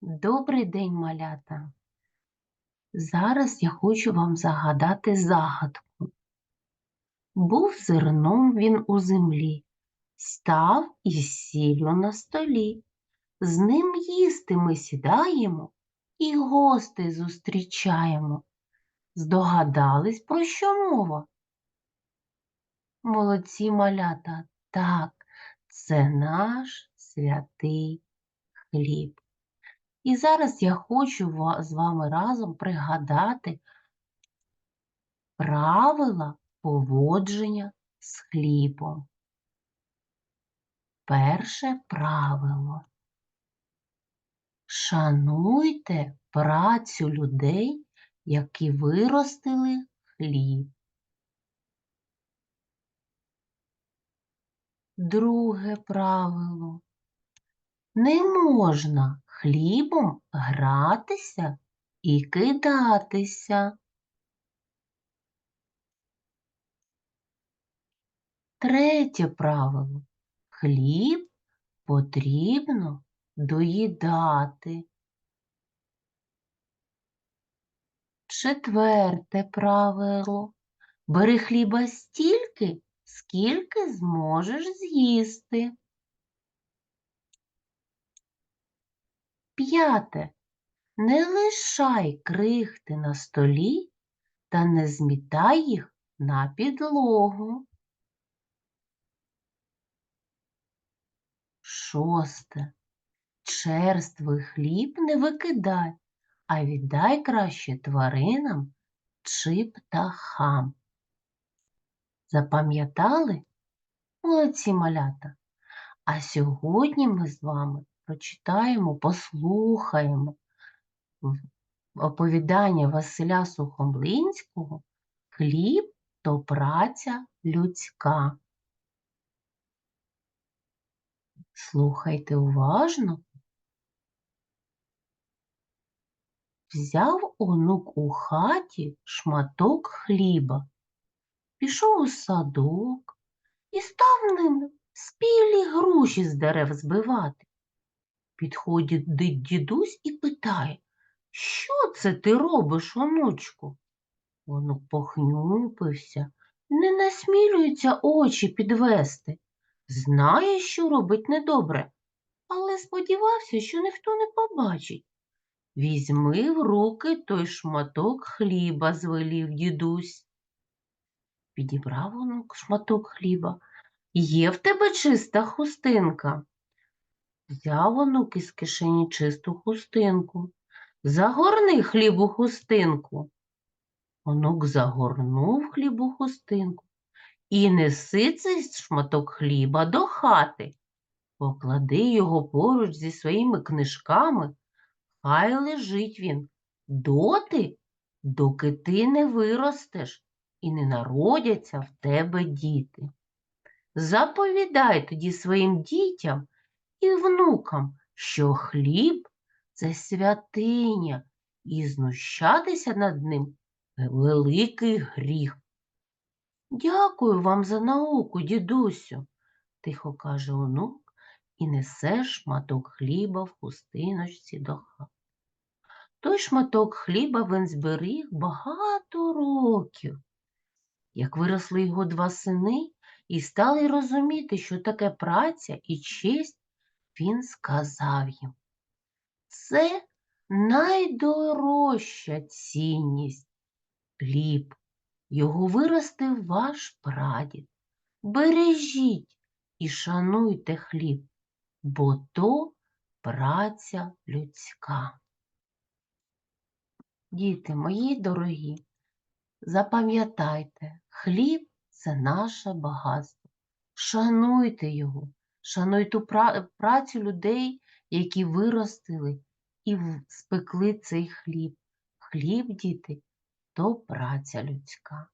Добрий день, малята. Зараз я хочу вам загадати загадку. Був зерном він у землі, став із сіллю на столі. З ним їсти ми сідаємо і гостей зустрічаємо. Здогадались, про що мова? Молодці малята, так, це наш святий хліб. І зараз я хочу з вами разом пригадати правила поводження з хлібом. Перше правило. Шануйте працю людей, які виростили хліб. Друге правило. Не можна хлібом гратися і кидатися. Третє правило. Хліб потрібно доїдати. Четверте правило. Бери хліба стільки, скільки зможеш з'їсти. П'яте. Не лишай крихти на столі та не змітай їх на підлогу. Шосте. Черствий хліб не викидай, а віддай краще тваринам чи птахам. Запам'ятали? Молодці малята. А сьогодні ми з вами прочитаємо, послухаємо оповідання Василя Сухомлинського Хліб то праця людська. Слухайте уважно. Взяв онук у хаті шматок хліба, пішов у садок і став ним спілі груші з дерев збивати. Підходить ди- дідусь і питає, що це ти робиш, онучку? Онук похнюпився, не насмілюється очі підвести. Знає, що робить недобре, але сподівався, що ніхто не побачить. Візьми в руки той шматок хліба, звелів дідусь. Підібрав онук шматок хліба. Є в тебе чиста хустинка? Взяв онук із кишені чисту хустинку. Загорни хліб у хустинку. Онук загорнув хліб у хустинку і неси цей шматок хліба до хати. Поклади його поруч зі своїми книжками, хай лежить він доти, доки ти не виростеш і не народяться в тебе діти. Заповідай тоді своїм дітям і внукам, що хліб це святиня, і знущатися над ним великий гріх. Дякую вам за науку, дідусю, тихо каже онук і несе шматок хліба в хустиночці до хати. Той шматок хліба він зберіг багато років. Як виросли його два сини і стали розуміти, що таке праця і честь, він сказав їм, це найдорожча цінність хліб. Його виростив ваш прадід. Бережіть і шануйте хліб, бо то праця людська. Діти мої дорогі, запам'ятайте, хліб це наше багатство. Шануйте його, шануйте пра- працю людей, які виростили і спекли цей хліб. Хліб, діти, то праця людська.